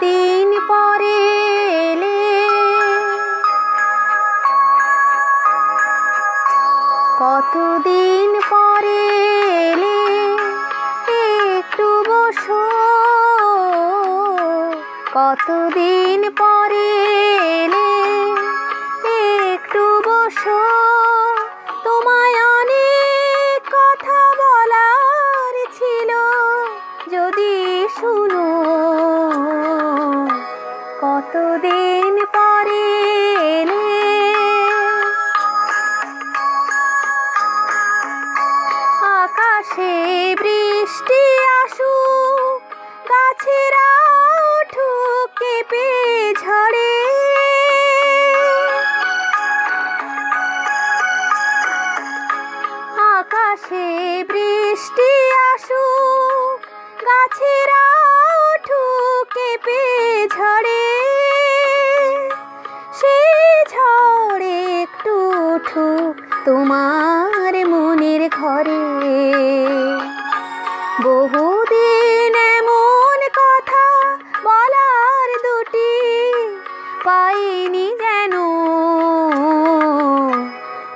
দিন পরে এলে? কতদিন পরে এলে? একটু বসো। কতদিন পরে এলে? একটু বসো। আকাশে বৃষ্টি আসুক, গাছেরা উঠুক কেঁপে ঝড়ে আকাশে বৃষ্টি আসুক, গাছেরা উঠুক কেঁপে ঝড়ে সেই ঝড়ে একটু উঠুক তোমার মনের ঘরে। বহুদিন এমন কথা বলার দুটি পাইনি যেন।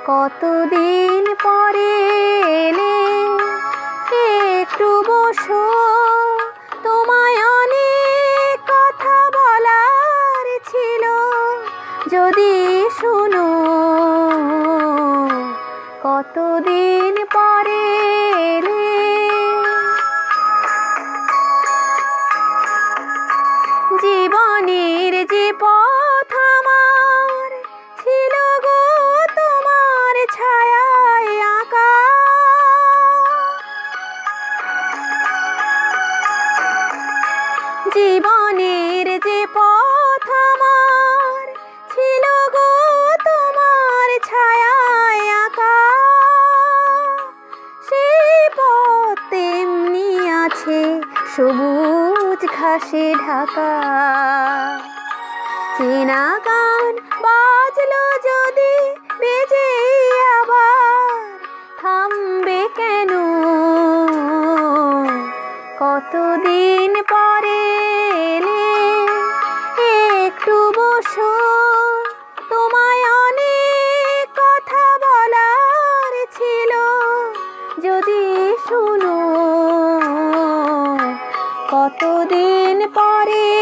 কতদিন পরে জীবনের যে পথ আমার ছিল গো তোমার ছায়ায় আঁকা। জীবনের যে পথ আমার ছিল গো তোমার ছায়ায় আঁকা। সেই পথ তেমনি আছে, সবুজ ঘাসে ঢাকা। চেনা গান বাজলো কতদিন পরে